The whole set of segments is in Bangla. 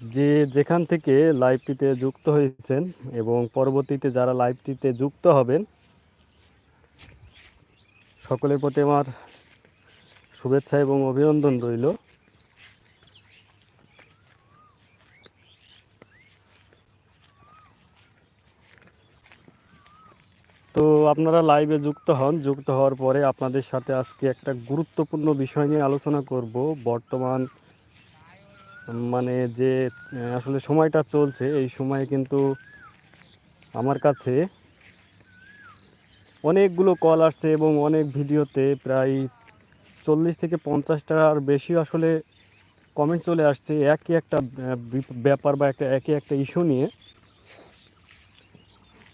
যে যেখান থেকে লাইভটিতে যুক্ত হয়েছেন এবং পরবর্তীতে যারা লাইভটিতে যুক্ত হবেন, সকলের প্রতি আমার শুভেচ্ছা এবং অভিনন্দন রইল। তো আপনারা লাইভে যুক্ত হন, যুক্ত হওয়ার পরে আপনাদের সাথে আজকে একটা গুরুত্বপূর্ণ বিষয় নিয়ে আলোচনা করব। বর্তমান মানে যে আসলে সময়টা চলছে, এই সময়ে কিন্তু আমার কাছে অনেকগুলো কল আসছে এবং অনেক ভিডিওতে প্রায় চল্লিশ থেকে পঞ্চাশটার বেশি আসলে কমেন্ট চলে আসছে, একই একটা ব্যাপার বা একটা, একই একটা ইস্যু নিয়ে।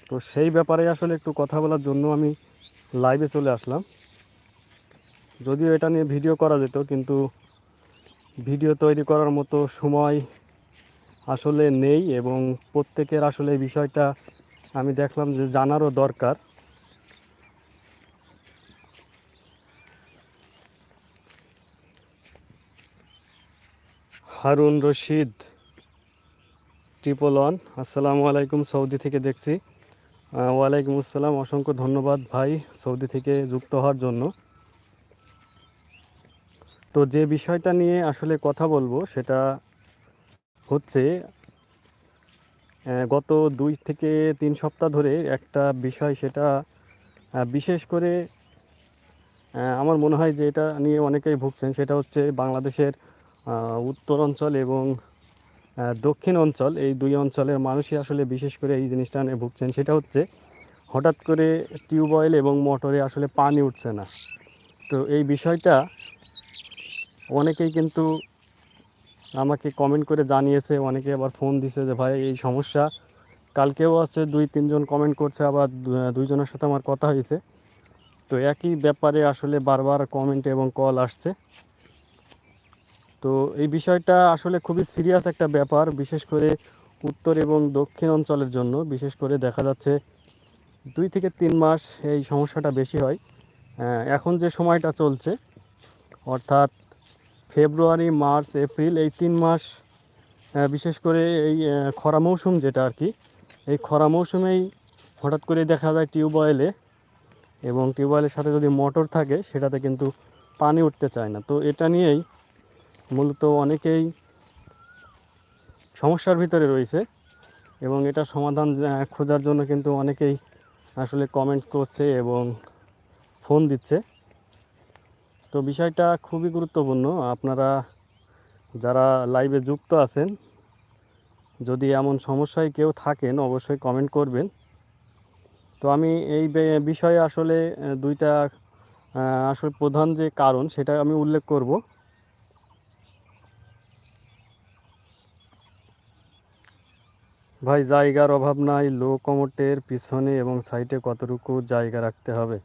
তো সেই ব্যাপারে আসলে একটু কথা বলার জন্য আমি লাইভে চলে আসলাম। যদিও এটা নিয়ে ভিডিও করা যেত, কিন্তু ভিডিও তৈরি করার মতো সময় আসলে নেই এবং প্রত্যেকের আসলে এই বিষয়টা আমি দেখলাম যে জানারও দরকার। হারুন রশিদ, ট্রিপল আসসালামু আলাইকুম, সৌদি থেকে দেখছি। ওয়ালাইকুম আসসালাম, অসংখ্য ধন্যবাদ ভাই সৌদি থেকে যুক্ত হওয়ার জন্য। তো যে বিষয়টা নিয়ে আসলে কথা বলব সেটা হচ্ছে গত দুই থেকে তিন সপ্তাহ ধরে একটা বিষয় সেটা বিশেষ করে আমার মনে হয় যে এটা নিয়ে অনেকেই ভুগছেন, সেটা হচ্ছে বাংলাদেশের উত্তর অঞ্চল এবং দক্ষিণ অঞ্চল। এই দুই অঞ্চলের মানুষই আসলে বিশেষ করে এই জিনিসটা নিয়ে ভুগছেন। সেটা হচ্ছে হঠাৎ করে টিউবওয়েল এবং মোটরে আসলে পানি উঠছে না। তো এই বিষয়টা অনেকেই কিন্তু আমাকে কমেন্ট করে জানিয়েছে, অনেকে আবার ফোন দিছে যে, ভাই, এই সমস্যা। কালকেও আছে, দুই, তিনজন কমেন্ট করছে, আবার দুইজনের সাথে আমার কথা হয়েছে। তো একই ব্যাপারে আসলে বারবার কমেন্ট এবং কল আসছে। তো এই বিষয়টা আসলে খুবই সিরিয়াস একটা ব্যাপার, বিশেষ করে উত্তর এবং দক্ষিণ অঞ্চলের জন্য। বিশেষ করে দেখা যাচ্ছে দুই থেকে তিন মাস এই সমস্যাটা বেশি হয়। এখন যে সময়টা চলছে, অর্থাৎ ফেব্রুয়ারি, মার্চ, এপ্রিল এই তিন মাস বিশেষ করে এই খরা মৌসুম যেটা আর কি, এই খরা মৌসুমেই হঠাৎ করে দেখা যায় টিউবওয়েলে এবং টিউবওয়েলের সাথে যদি মোটর থাকে, সেটাতে কিন্তু পানি উঠতে চায় না। তো এটা নিয়েই মূলত অনেকেই সমস্যার ভিতরে রয়েছে এবং এটা সমাধান খোঁজার জন্য কিন্তু অনেকেই আসলে কমেন্ট করছে এবং ফোন দিচ্ছে। তো বিষয়টা খুবই গুরুত্বপূর্ণ। আপনারা যারা লাইভে যুক্ত আছেন, যদি এমন সমস্যায় কেউ থাকেন, অবশ্যই কমেন্ট করবেন। তো আমি এই বিষয়ে আসলে দুইটা আসলে প্রধান যে কারণ, সেটা আমি উল্লেখ করব। ভাই, জায়গার অভাব নাই লো কমোটের পিছনে এবং সাইডে কতটুকু জায়গা রাখতে হবে?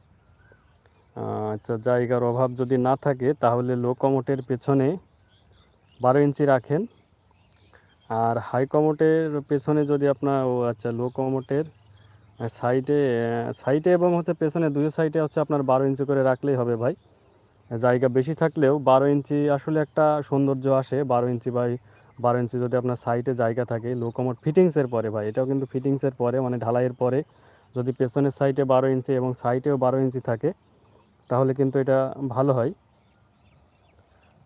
আচ্ছা জায়গার অভাব যদি না থাকে, তাহলে লো কমোটের পেছনে বারো ইঞ্চি রাখেন। আর হাই কমোটের পেছনে যদি আপনার, ও আচ্ছা লো কমোটের সাইডে সাইডে এবং হচ্ছে পেছনে দুই সাইডে হচ্ছে আপনার বারো ইঞ্চি করে রাখলেই হবে ভাই। জায়গা বেশি থাকলেও বারো ইঞ্চি আসলে একটা সৌন্দর্য আসে। বারো ইঞ্চি বাই বারো ইঞ্চি যদি আপনার সাইডে জায়গা থাকে, লো কমোট ফিটিংসের পরে ভাই, এটাও কিন্তু ফিটিংসের পরে মানে ঢালাইয়ের পরে যদি পেছনের সাইডে বারো ইঞ্চি এবং সাইডেও বারো ইঞ্চি থাকে তাহলে কিন্তু এটা ভালো হয়।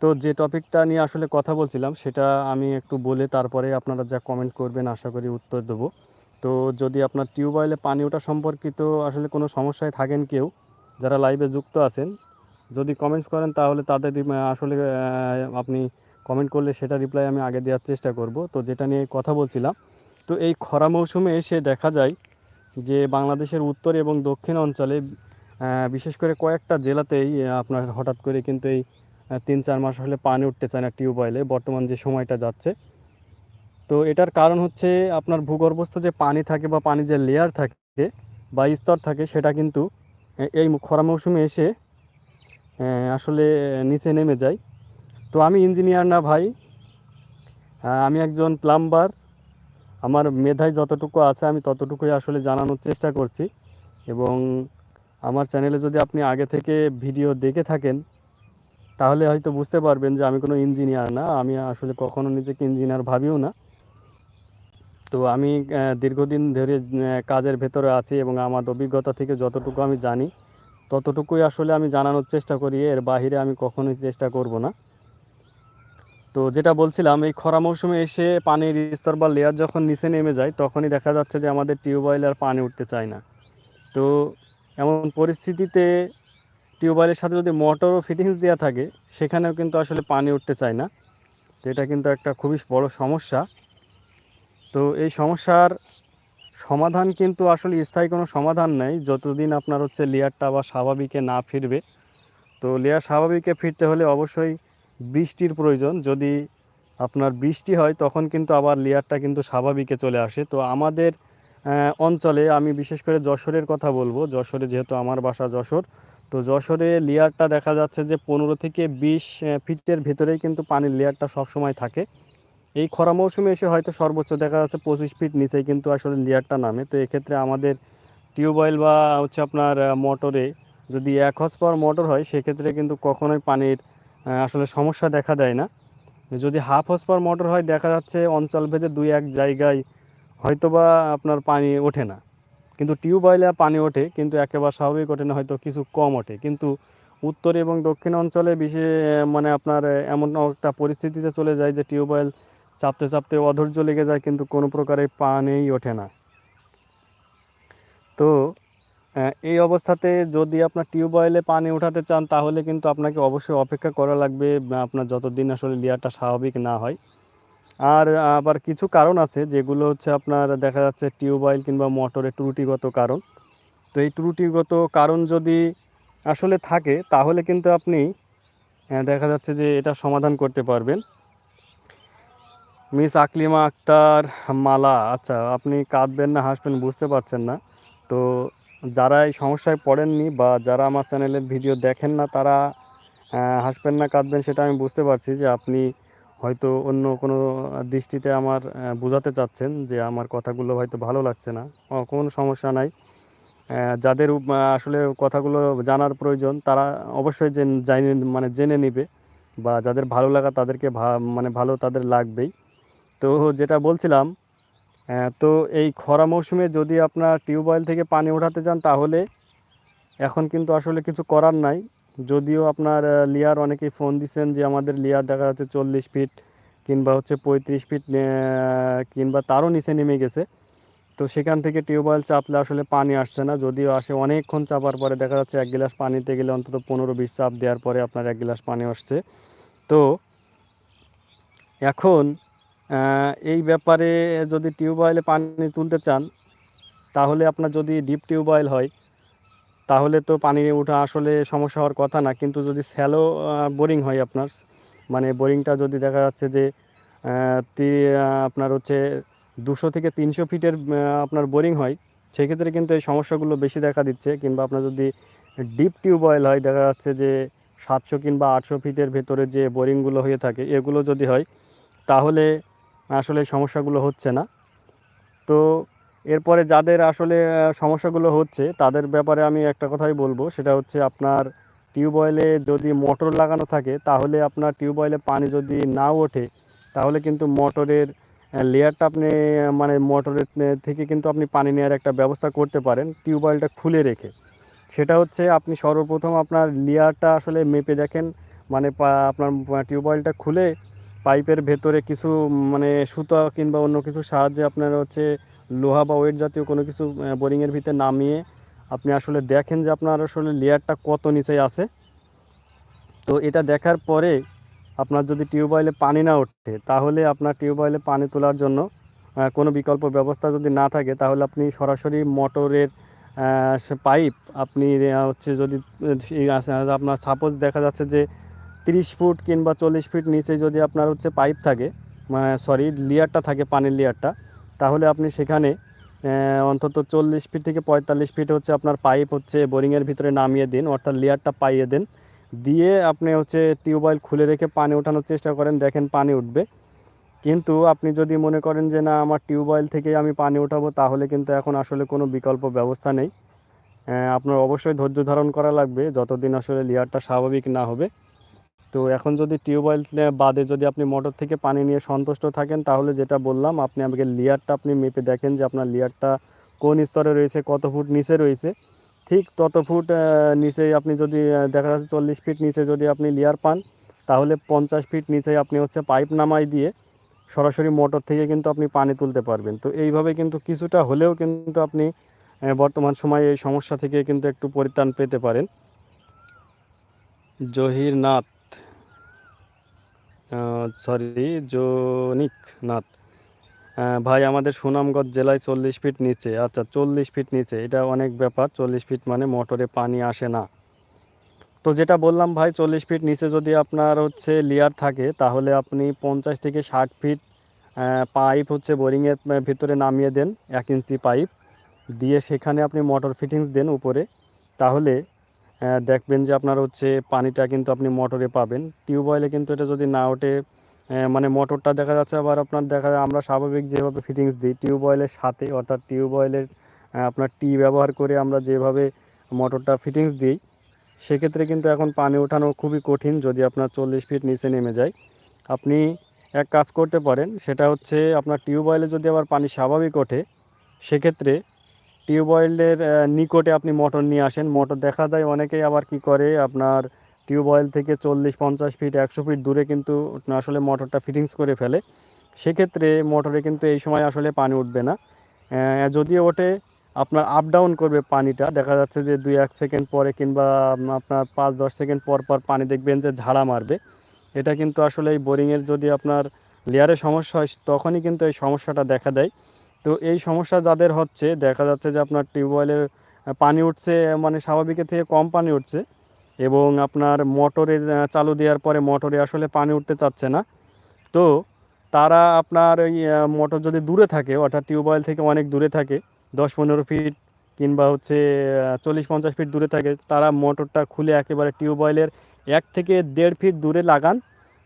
তো যে টপিকটা নিয়ে আসলে কথা বলছিলাম, সেটা আমি একটু বলে তারপরে আপনারা যা কমেন্ট করবেন, আশা করি উত্তর দেবো। তো যদি আপনার টিউবওয়েলে পানি ওঠা সম্পর্কিত আসলে কোনো সমস্যায় থাকেন কেউ, যারা লাইভে যুক্ত আছেন, যদি কমেন্টস করেন তাহলে তাদের আসলে আপনি কমেন্ট করলে সেটা রিপ্লাই আমি আগে দেওয়ার চেষ্টা করব। তো যেটা নিয়ে কথা বলছিলাম, তো এই খরা মৌসুমে এসে দেখা যায় যে বাংলাদেশের উত্তর এবং দক্ষিণ অঞ্চলে বিশেষ করে কয়েকটা জেলাতেই আপনার হঠাৎ করে কিন্তু এই তিন চার মাস হলে পানি উঠতে চায় না টিউবওয়েলে বর্তমান যে সময়টা যাচ্ছে। তো এটার কারণ হচ্ছে আপনার ভূগর্ভস্থ যে পানি থাকে বা পানি যে লেয়ার থাকে বা স্তর থাকে, সেটা কিন্তু এই খরা মৌসুমে এসে আসলে নিচে নেমে যায়। তো আমি ইঞ্জিনিয়ার না ভাই আমি একজন প্লাম্বার আমার মেধায় যতটুকু আছে আমি ততটুকুই আসলে জানানোর চেষ্টা করছি। এবং আমার চ্যানেলে যদি আপনি আগে থেকে ভিডিও দেখে থাকেন, তাহলে হয়তো বুঝতে পারবেন যে আমি কোনো ইঞ্জিনিয়ার না, আমি আসলে কখনো নিজেকে ইঞ্জিনিয়ার ভাবিও না। তো আমি দীর্ঘদিন ধরে কাজের ভেতরে আছি এবং আমার অভিজ্ঞতা থেকে যতটুকু আমি জানি, ততটুকুই আসলে আমি জানানোর চেষ্টা করি, এর বাইরে আমি কখনোই চেষ্টা করব না। তো যেটা বলছিলাম, এই খরা মৌসুমে এসে পানির স্তর বা লেয়ার যখন নিচে নেমে যায়, তখনই দেখা যাচ্ছে যে আমাদের টিউবওয়েল আর পানি উঠতে চায় না। তো এমন পরিস্থিতিতে টিউবওয়েলের সাথে যদি মোটরও ফিটিংস দেওয়া থাকে, সেখানেও কিন্তু আসলে পানি উঠতে চায় না। তো এটা কিন্তু একটা খুবই বড় সমস্যা। তো এই সমস্যার সমাধান কিন্তু আসলে স্থায়ী কোনো সমাধান নেই। যতদিন আপনার হচ্ছে লেয়ারটা আবার স্বাভাবিকে না ফিরবে, তো লেয়ার স্বাভাবিকে ফিরতে হলে অবশ্যই বৃষ্টির প্রয়োজন। যদি আপনার বৃষ্টি হয়, তখন কিন্তু আবার লেয়ারটা কিন্তু স্বাভাবিকে চলে আসে। তো আমাদের অঞ্চলে আমি বিশেষ করে যশোরের কথা বলব। যশোরে যেহেতু আমার বাসা যশোর, তো যশোরে লেয়ারটা দেখা যাচ্ছে যে পনেরো থেকে বিশ ফিটের ভেতরেই কিন্তু পানির লেয়ারটা সবসময় থাকে। এই খরা মৌসুমে এসে হয়তো সর্বোচ্চ দেখা যাচ্ছে পঁচিশ ফিট নিচেই কিন্তু আসলে লেয়ারটা নামে। তো এক্ষেত্রে আমাদের টিউবওয়েল বা হচ্ছে আপনার মোটরে যদি এক হর্স পাওয়ার মোটর হয়, সেক্ষেত্রে কিন্তু কখনোই পানির আসলে সমস্যা দেখা দেয় না। যদি হাফ হর্স পাওয়ার মোটর হয়, দেখা যাচ্ছে অঞ্চল ভেদে দুই এক জায়গায় হয়তোবা আপনার পানি ওঠে না। কিন্তু টিউবওয়েলে পানি ওঠে, কিন্তু একেবারে স্বাভাবিক ওঠে না, হয়তো কিছু কম ওঠে। কিন্তু উত্তর এবং দক্ষিণ অঞ্চলে বিশেষ মানে আপনার এমন একটা পরিস্থিতিতে চলে যায় যে টিউবওয়েল চাপতে চাপতে অধৈর্য লেগে যায়, কিন্তু কোনো প্রকারে পানিই ওঠে না। তো এই অবস্থাতে যদি আপনার টিউবওয়েলে পানি ওঠাতে চান, তাহলে কিন্তু আপনাকে অবশ্যই অপেক্ষা করা লাগবে আপনার যতদিন আসলে লেয়ারটা স্বাভাবিক না হয়। আর আবার কিছু কারণ আছে, যেগুলো হচ্ছে আপনার দেখা যাচ্ছে টিউবওয়েল কিংবা মোটরের ত্রুটিগত কারণ। তো এই ত্রুটিগত কারণ যদি আসলে থাকে, তাহলে কিন্তু আপনি দেখা যাচ্ছে যে এটা সমাধান করতে পারবেন। মিস আকলিমা আক্তার মালা আচ্ছা আপনি কাঁদবেন না, হাসবেন, বুঝতে পারছেন না। তো যারা এই সমস্যায় পড়েননি বা যারা আমার চ্যানেলের ভিডিও দেখেন না, তারা হাসবেন না, কাঁদবেন, সেটা আমি বুঝতে পারছি যে আপনি হয়তো অন্য কোনো দৃষ্টিতে আমার বোঝাতে চাচ্ছেন যে আমার কথাগুলো হয়তো ভালো লাগছে না। কোনো সমস্যা নাই। যাদের আসলে কথাগুলো জানার প্রয়োজন, তারা অবশ্যই জেন- মানে জেনে নেবে বা যাদের ভালো লাগা তাদেরকে মানে ভালো তাদের লাগবেই। তো যেটা বলছিলাম তো এই খরা মৌসুমে যদি আপনার টিউবওয়েল থেকে পানি ওঠাতে চান তাহলে এখন কিন্তু আসলে কিছু করার নাই। যদিও আপনার লিয়ার অনেকেই ফোন দিচ্ছেন যে আমাদের লিয়ার দেখা যাচ্ছে চল্লিশ ফিট কিংবা হচ্ছে পঁয়ত্রিশ ফিট কিংবা তারও নিচে নেমে গেছে। তো সেখান থেকে টিউবওয়েল চাপলে আসলে পানি আসছে না। যদিও আসে অনেকক্ষণ চাপার পরে দেখা যাচ্ছে এক গ্লাস পানিতে গেলে অন্তত পনেরো বিশ চাপ দেওয়ার পরে আপনার এক গ্লাস পানি আসছে। তো এখন এই ব্যাপারে যদি টিউবওয়েলে পানি তুলতে চান, তাহলে আপনার যদি ডিপ টিউবওয়েল হয় তাহলে তো পানি ওঠা আসলে সমস্যা হওয়ার কথা না। কিন্তু যদি স্যালো বোরিং হয় আপনার মানে বোরিংটা যদি দেখা যাচ্ছে যে আপনার হচ্ছে দুশো থেকে তিনশো ফিটের আপনার বোরিং হয়, সেক্ষেত্রে কিন্তু এই সমস্যাগুলো বেশি দেখা দিচ্ছে। কিংবা আপনার যদি ডিপ টিউবওয়েল হয়, দেখা যাচ্ছে যে সাতশো কিংবা আটশো ফিটের ভেতরে যে বোরিংগুলো হয়ে থাকে, এগুলো যদি হয়, তাহলে আসলে সমস্যাগুলো হচ্ছে না। তো এরপরে যাদের আসলে সমস্যাগুলো হচ্ছে, তাদের ব্যাপারে আমি একটা কথাই বলব। সেটা হচ্ছে আপনার টিউবওয়েলে যদি মোটর লাগানো থাকে, তাহলে আপনার টিউবওয়েলে পানি যদি না ওঠে, তাহলে কিন্তু মোটরের লেয়ারটা আপনি মানে মোটরের থেকে কিন্তু আপনি পানি নেওয়ার একটা ব্যবস্থা করতে পারেন টিউবওয়েলটা খুলে রেখে। সেটা হচ্ছে আপনি সর্বপ্রথম আপনার লেয়ারটা আসলে মেপে দেখেন মানে আপনার টিউবওয়েলটা খুলে পাইপের ভেতরে কিছু মানে সুতা কিংবা অন্য কিছুর সাহায্যে আপনার হচ্ছে লোহা বা ওয়েট জাতীয় কোনো কিছু বোরিংয়ের ভিতরে নামিয়ে আপনি আসলে দেখেন যে আপনার আসলে লেয়ারটা কত নিচে আছে। তো এটা দেখার পরে আপনার যদি টিউবওয়েলে পানি না ওঠে, তাহলে আপনার টিউবওয়েলে পানি তোলার জন্য কোনো বিকল্প ব্যবস্থা যদি না থাকে, তাহলে আপনি সরাসরি মোটরের পাইপ আপনি হচ্ছে যদি আপনার সাপোজ দেখা যাচ্ছে যে তিরিশ ফুট কিংবা চল্লিশ ফিট নিচে যদি আপনার হচ্ছে পাইপ থাকে মানে সরি, লেয়ারটা থাকে, পানির লেয়ারটা তাহলে আপনি সেখানে অন্তত চল্লিশ ফিট থেকে পঁয়তাল্লিশ ফিট হচ্ছে আপনার পাইপ হচ্ছে বোরিংয়ের ভিতরে নামিয়ে দিন, অর্থাৎ লেয়ারটা পাইয়ে দেন। দিয়ে আপনি হচ্ছে টিউবওয়েল খুলে রেখে পানি ওঠানোর চেষ্টা করেন, দেখেন পানি উঠবে। কিন্তু আপনি যদি মনে করেন যে, না, আমার টিউবওয়েল থেকে আমি পানি ওঠাবো, তাহলে কিন্তু এখন আসলে কোনো বিকল্প ব্যবস্থা নেই। আপনার অবশ্যই ধৈর্য ধারণ করা লাগবে, যতদিন আসলে লেয়ারটা স্বাভাবিক না হবে। তো এখন যদি টিউবওয়েল বাদে যদি আপনি মোটর থেকে পানি নিয়ে সন্তুষ্ট থাকেন, তাহলে যেটা বললাম, আপনি আমাকে লেয়ারটা আপনি মেপে দেখেন যে আপনার লেয়ারটা কোন স্তরে রয়েছে, কত ফুট নিচে রয়েছে। ঠিক তত ফুট নিচে আপনি যদি দেখা যাচ্ছে চল্লিশ ফিট নিচে যদি আপনি লেয়ার পান, তাহলে পঞ্চাশ ফিট নিচে আপনি হচ্ছে পাইপ নামাই দিয়ে সরাসরি মোটর থেকে কিন্তু আপনি পানি তুলতে পারবেন। তো এইভাবে কিন্তু কিছুটা হলেও কিন্তু আপনি বর্তমান সময়ে এই সমস্যা থেকে কিন্তু একটু পরিত্রাণ পেতে পারেন। জহির নাথ সরি জনিক নাথ। ভাই, আমাদের সুনামগঞ্জ জেলায় চল্লিশ ফিট নিচে। আচ্ছা চল্লিশ ফিট নিচে, এটা অনেক ব্যাপার। চল্লিশ ফিট মানে মোটরে পানি আসে না। তো যেটা বললাম ভাই, চল্লিশ ফিট নিচে যদি আপনার হচ্ছে লেয়ার থাকে, তাহলে আপনি পঞ্চাশ থেকে ষাট ফিট পাইপ হচ্ছে বোরিংয়ের ভিতরে নামিয়ে দেন, এক ইঞ্চি পাইপ দিয়ে সেখানে আপনি মোটর ফিটিংস দেন উপরে। তাহলে দেখবেন যে আপনার হচ্ছে পানিটা কিন্তু আপনি মোটরে পাবেন। টিউবওয়েলে কিন্তু এটা যদি না ওঠে মানে মোটরটা দেখা যাচ্ছে আবার আপনার দেখা যায় আমরা স্বাভাবিক যেভাবে ফিটিংস দিই টিউবওয়েলের সাথে, অর্থাৎ টিউবওয়েলের আপনার টি ব্যবহার করে আমরা যেভাবে মোটরটা ফিটিংস দিই, সেক্ষেত্রে কিন্তু এখন পানি ওঠানো খুবই কঠিন যদি আপনার চল্লিশ ফিট নিচে নেমে যায়। আপনি এক কাজ করতে পারেন, সেটা হচ্ছে আপনার টিউবওয়েলে যদি আবার পানি স্বাভাবিক ওঠে, সেক্ষেত্রে টিউবওয়েলের নিকটে আপনি মোটর নিয়ে আসেন। মোটর দেখা যায় অনেকেই আবার কি করে, আপনার টিউবওয়েল থেকে চল্লিশ, পঞ্চাশ ফিট, একশো ফিট দূরে কিন্তু আসলে মোটরটা ফিটিংস করে ফেলে। সেক্ষেত্রে মোটরে কিন্তু এই সময় আসলে পানি উঠবে না। যদিও ওঠে, আপনার আপ ডাউন করবে পানিটা। দেখা যাচ্ছে যে দুই, এক সেকেন্ড পরে কিংবা আপনার পাঁচ, দশ সেকেন্ড পর পর পানি দেখবেন যে ঝাড়া মারবে। এটা কিন্তু আসলে এই বোরিংয়ের যদি আপনার লেয়ারে সমস্যা হয়, তখনই কিন্তু এই সমস্যাটা দেখা দেয়। তো এই সমস্যা যাদের হচ্ছে, দেখা যাচ্ছে যে আপনার টিউবওয়েলের পানি উঠছে মানে স্বাভাবিকের থেকে কম পানি উঠছে এবং আপনার মোটরে চালু দেওয়ার পরে মোটরে আসলে পানি উঠতে চাচ্ছে না। তো তারা আপনার ওই মোটর যদি দূরে থাকে, অর্থাৎ টিউবওয়েল থেকে অনেক দূরে থাকে, দশ পনেরো ফিট কিংবা হচ্ছে চল্লিশ পঞ্চাশ ফিট দূরে থাকে, তারা মোটরটা খুলে একেবারে টিউবওয়েলের এক থেকে দেড় ফিট দূরে লাগান।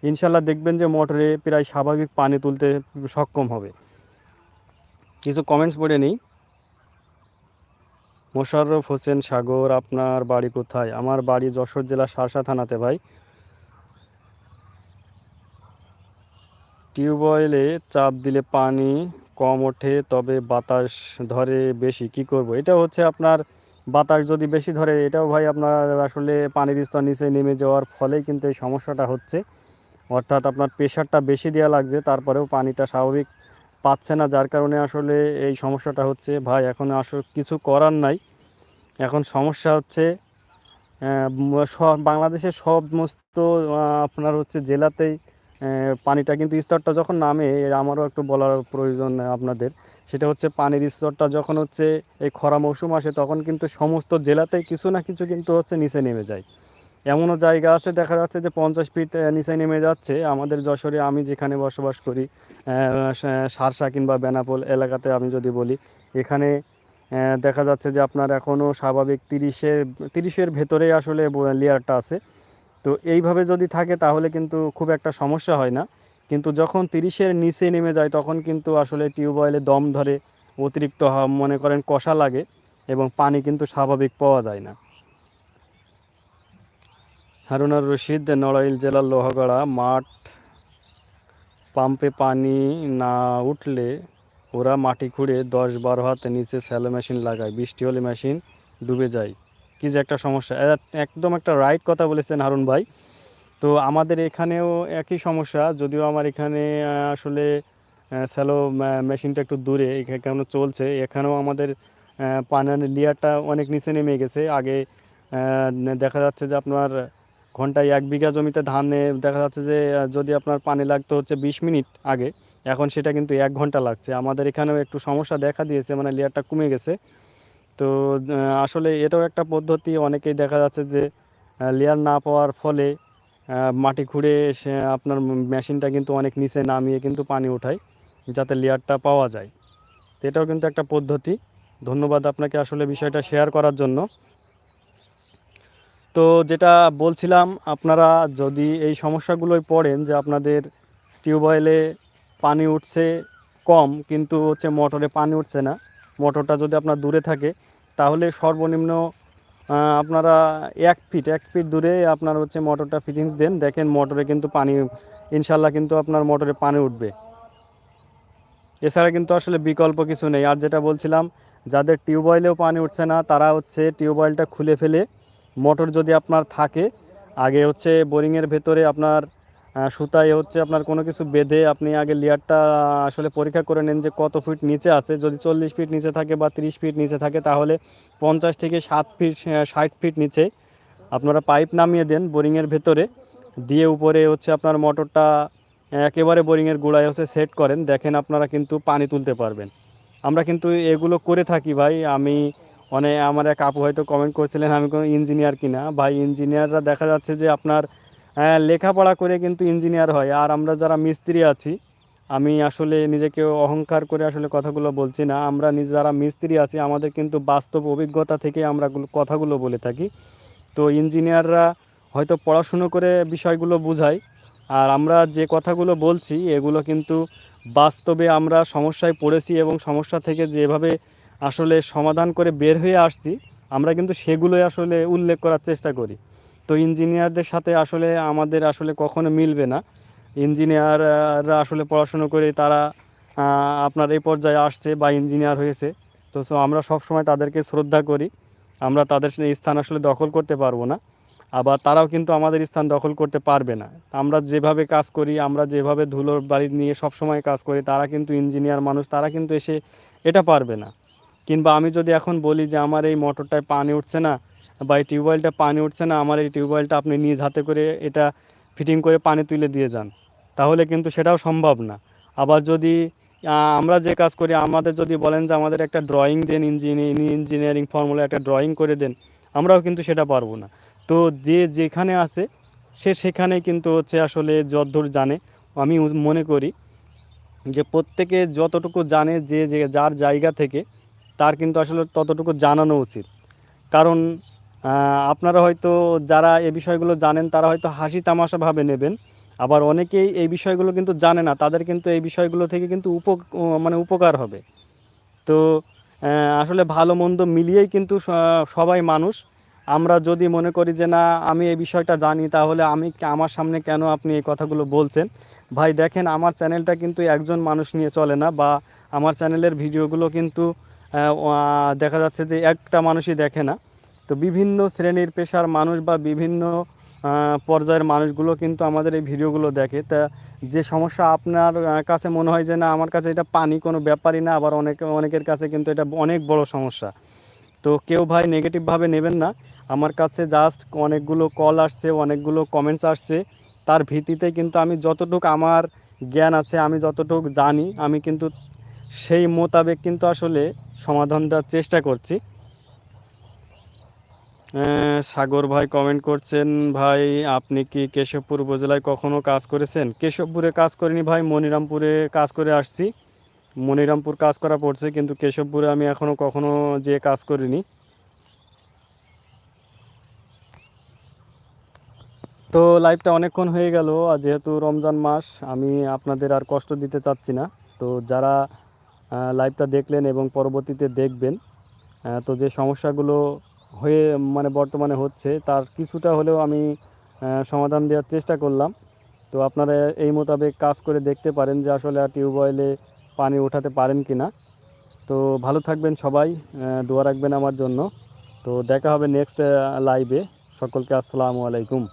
ইনশাল্লাহ দেখবেন যে মোটরে প্রায় স্বাভাবিক পানি তুলতে সক্ষম হবে। কিছু কমেন্টস পড়ে নিই। মোশাররফ হোসেন সাগর, আপনার বাড়ি কোথায়? আমার বাড়ি যশোর জেলা সারসা থানাতে, ভাই। টিউবওয়েলে চাপ দিলে পানি কম ওঠে, তবে বাতাস ধরে বেশি। কি করব? এটা হচ্ছে আপনার বাতাস যদি বেশি ধরে, এটাও ভাই আপনার আসলে পানির স্তর নিচে নেমে যাওয়ার ফলেই কিন্তু এই সমস্যাটা হচ্ছে। অর্থাৎ আপনার প্রেশারটা বেশি দেওয়া লাগছে, তারপরেও পানিটা স্বাভাবিক পাচ্ছে না, যার কারণে আসলে এই সমস্যাটা হচ্ছে। ভাই, এখন আসলে কিছু করার নাই। এখন সমস্যা হচ্ছে সব বাংলাদেশের সমস্ত আপনার হচ্ছে জেলাতেই পানিটা কিন্তু স্তরটা যখন নামে আমারও একটু বলার প্রয়োজন আপনাদের। সেটা হচ্ছে পানির স্তরটা যখন হচ্ছে, এই খরা মৌসুম আসে, তখন কিন্তু সমস্ত জেলাতেই কিছু না কিছু কিন্তু হচ্ছে নিচে নেমে যায়। এমনও জায়গা আছে, দেখা যাচ্ছে যে পঞ্চাশ ফিট নিচে নেমে যাচ্ছে। আমাদের যশোরে আমি যেখানে বসবাস করি সারসা কিংবা বেনাপোল এলাকাতে আমি যদি বলি, এখানে দেখা যাচ্ছে যে আপনার এখনও স্বাভাবিক তিরিশের তিরিশের ভেতরে আসলে লেয়ারটা আছে। তো এইভাবে যদি থাকে তাহলে কিন্তু খুব একটা সমস্যা হয় না। কিন্তু যখন তিরিশের নিচে নেমে যায়, তখন কিন্তু আসলে টিউবওয়েলে দম ধরে অতিরিক্ত মনে করেন কষা লাগে এবং পানি কিন্তু স্বাভাবিক পাওয়া যায় না। হারুনার রশিদ নড়াইল জেলার লোহাগড়া, মাঠ, পাম্পে পানি না উঠলে ওরা মাটি খুঁড়ে দশ বারো হাত নিচে স্যালো মেশিন লাগায়, বৃষ্টি হলে মেশিন ডুবে যায়। কি যে একটা সমস্যা। একদম একটা রাইট কথা বলেছেন হারুন ভাই। তো আমাদের এখানেও একই সমস্যা, যদিও আমার এখানে আসলে স্যালো মেশিনটা একটু দূরে, এখানে চলছে, এখানেও আমাদের পানার লেয়ারটা অনেক নিচে নেমে গেছে। আগে দেখা যাচ্ছে যে আপনার ঘন্টায় এক বিঘা জমিতে ধানে দেখা যাচ্ছে যে যদি আপনার পানি লাগতো হচ্ছে বিশ মিনিট আগে, এখন সেটা কিন্তু এক ঘণ্টা লাগছে। আমাদের এখানেও একটু সমস্যা দেখা দিয়েছে মানে লেয়ারটা কমে গেছে। তো আসলে এটাও একটা পদ্ধতি, অনেকেই দেখা যাচ্ছে যে লেয়ার না পাওয়ার ফলে মাটি খুঁড়ে সে আপনার মেশিনটা কিন্তু অনেক নিচে নামিয়ে কিন্তু পানি ওঠায়, যাতে লেয়ারটা পাওয়া যায়। তো এটাও কিন্তু একটা পদ্ধতি। ধন্যবাদ আপনাকে আসলে বিষয়টা শেয়ার করার জন্য। তো যেটা বলছিলাম, আপনারা যদি এই সমস্যাগুলোয় পড়েন যে আপনাদের টিউবওয়েলে পানি উঠছে কম, কিন্তু হচ্ছে মোটরে পানি উঠছে না, মোটরটা যদি আপনার দূরে থাকে, তাহলে সর্বনিম্ন আপনারা এক ফিট এক ফিট দূরে আপনার হচ্ছে মোটরটা ফিটিংস দেন, দেখেন মোটরে কিন্তু পানি, ইনশাল্লাহ কিন্তু আপনার মোটরে পানি উঠবে। এছাড়া কিন্তু আসলে বিকল্প কিছু নেই। আর যেটা বলছিলাম, যাদের টিউবওয়েলেও পানি উঠছে না, তারা হচ্ছে টিউবওয়েলটা খুলে ফেলে মোটর যদি আপনার থাকে, আগে হচ্ছে বোরিংয়ের ভেতরে আপনার সুতায় হচ্ছে আপনার কোনো কিছু বেঁধে আপনি আগে লেয়ারটা আসলে পরীক্ষা করে নেন যে কত ফিট নিচে আছে। যদি চল্লিশ ফিট নিচে থাকে বা তিরিশ ফিট নিচে থাকে, তাহলে পঞ্চাশ থেকে সাত ফিট ষাট ফিট নিচে আপনারা পাইপ নামিয়ে দেন বোরিংয়ের ভেতরে। দিয়ে উপরে হচ্ছে আপনার মোটরটা একেবারে বোরিংয়ের গোড়ায় হচ্ছে সেট করেন। দেখেন আপনারা কিন্তু পানি তুলতে পারবেন। আমরা কিন্তু এগুলো করে থাকি ভাই। আমি অনেক আমার এক আপু হয়তো কমেন্ট করেছিলেন, আমি কোনো ইঞ্জিনিয়ার কিনা। ভাই ইঞ্জিনিয়াররা দেখা যাচ্ছে যে আপনার লেখাপড়া করে কিন্তু ইঞ্জিনিয়ার হয়। আর আমরা যারা মিস্ত্রি আছি, আমি আসলে নিজেকে অহংকার করে আসলে কথাগুলো বলছি না। আমরা নিজ, যারা মিস্ত্রি আছি, আমাদের কিন্তু বাস্তব অভিজ্ঞতা থেকে আমরা কথাগুলো বলে থাকি। তো ইঞ্জিনিয়াররা হয়তো পড়াশুনো করে বিষয়গুলো বোঝায়। আর আমরা যে কথাগুলো বলছি, এগুলো কিন্তু বাস্তবে আমরা সমস্যায় পড়েছি এবং সমস্যা থেকে যেভাবে আসলে সমাধান করে বের হয়ে আসছি। আমরা কিন্তু সেগুলোই আসলে উল্লেখ করার চেষ্টা করি। তো ইঞ্জিনিয়ারদের সাথে আসলে আমাদের আসলে কখনো মিলবে না। ইঞ্জিনিয়াররা আসলে পড়াশুনো করে তারা আপনার এই পর্যায়ে আসছে বা ইঞ্জিনিয়ার হয়েছে। তো সো আমরা সবসময় তাদেরকে শ্রদ্ধা করি। আমরা তাদের স্থান আসলে দখল করতে পারব না। আবার তারাও কিন্তু আমাদের স্থান দখল করতে পারবে না। আমরা যেভাবে কাজ করি, আমরা যেভাবে ধুলোর বাড়ি নিয়ে সব সময় কাজ করি, তারা কিন্তু ইঞ্জিনিয়ার মানুষ, তারা কিন্তু এসে এটা পারবে না। কিংবা আমি যদি এখন বলি যে আমার এই মোটরটায় পানি উঠছে না বা এই টিউবওয়েলটা পানি উঠছে না, আমার এই টিউবওয়েলটা আপনি নিজ হাতে করে এটা ফিটিং করে পানি তুলে দিয়ে যান, তাহলে কিন্তু সেটাও সম্ভব না। আবার যদি আমরা যে কাজ করি, আমাদের যদি বলেন যে আমাদের একটা ড্রয়িং দেন ইঞ্জিনিয়ারিং ফর্মুলা একটা ড্রয়িং করে দেন, আমরাও কিন্তু সেটা পারব না। তো যে যেখানে আছে, সে সেখানেই কিন্তু হচ্ছে আসলে যদ্দূর জানে। আমি মনে করি যে প্রত্যেকে যতটুকু জানে যে যে, যার জায়গা থেকে তার কিন্তু আসলে ততটুকু জানানো উচিত। কারণ আপনারা হয়তো যারা এই বিষয়গুলো জানেন, তারা হয়তো হাসি তামাশাভাবে নেবেন। আবার অনেকেই এই বিষয়গুলো কিন্তু জানে না, তাদের কিন্তু এই বিষয়গুলো থেকে কিন্তু উপ মানে উপকার হবে। তো আসলে ভালো মন্দ মিলিয়েই কিন্তু সবাই মানুষ। আমরা যদি মনে করি যে, না, আমি এই বিষয়টা জানি, তাহলে আমি আমার সামনে কেন আপনি এই কথাগুলো বলছেন? ভাই, দেখেন, আমার চ্যানেলটা কিন্তু একজন মানুষ নিয়ে চলে না, বা আমার চ্যানেলের ভিডিওগুলো কিন্তু দেখা যাচ্ছে যে একটা মানুষই দেখে না। তো বিভিন্ন শ্রেণির পেশার মানুষ বা বিভিন্ন পর্যায়ের মানুষগুলো কিন্তু আমাদের এই ভিডিওগুলো দেখে। তা যে সমস্যা আপনার কাছে মনে হয় যে না, আমার কাছে এটা পানি কোনো ব্যাপারই না, আবার অনেক, অনেকের কাছে কিন্তু এটা অনেক বড় সমস্যা। তো কেউ ভাই নেগেটিভভাবে নেবেন না। আমার কাছে জাস্ট অনেকগুলো কল আসছে, অনেকগুলো কমেন্টস আসছে। তার ভিত্তিতে কিন্তু আমি যতটুকু আমার জ্ঞান আছে, আমি যতটুকু জানি, আমি কিন্তু সেই মোতাবেক কিন্তু আসলে সমাধান দেওয়ার চেষ্টা করছি। সাগর ভাই কমেন্ট করছেন, ভাই, আপনি কি কেশবপুর উপজেলায় কখনো কাজ করেছেন? কেশবপুরে কাজ করিনি ভাই, মনিরামপুরে কাজ করে আসছি। মনিরামপুর কাজ করা পড়ছে, কিন্তু কেশবপুরে আমি এখনও কখনো যে কাজ করিনি। তো লাইভটা অনেকক্ষণ হয়ে গেল যেহেতু রমজান মাস, আমি আপনাদের আর কষ্ট দিতে চাচ্ছি না। তো যারা লাইভটা দেখলেন এবং পরবর্তীতে দেখবেন। তো যে সমস্যাগুলো হয়ে মানে বর্তমানে হচ্ছে, তার কিছুটা হলেও আমি সমাধান দেওয়ার চেষ্টা করলাম। তো আপনারা এই মোতাবেক কাজ করে দেখতে পারেন যে আসলে আর টিউবওয়েলে পানি ওঠাতে পারেন কি না তো ভালো থাকবেন সবাই দোয়া রাখবেন আমার জন্য। তো দেখা হবে নেক্সট লাইভে সকলকে আসসালামু আলাইকুম।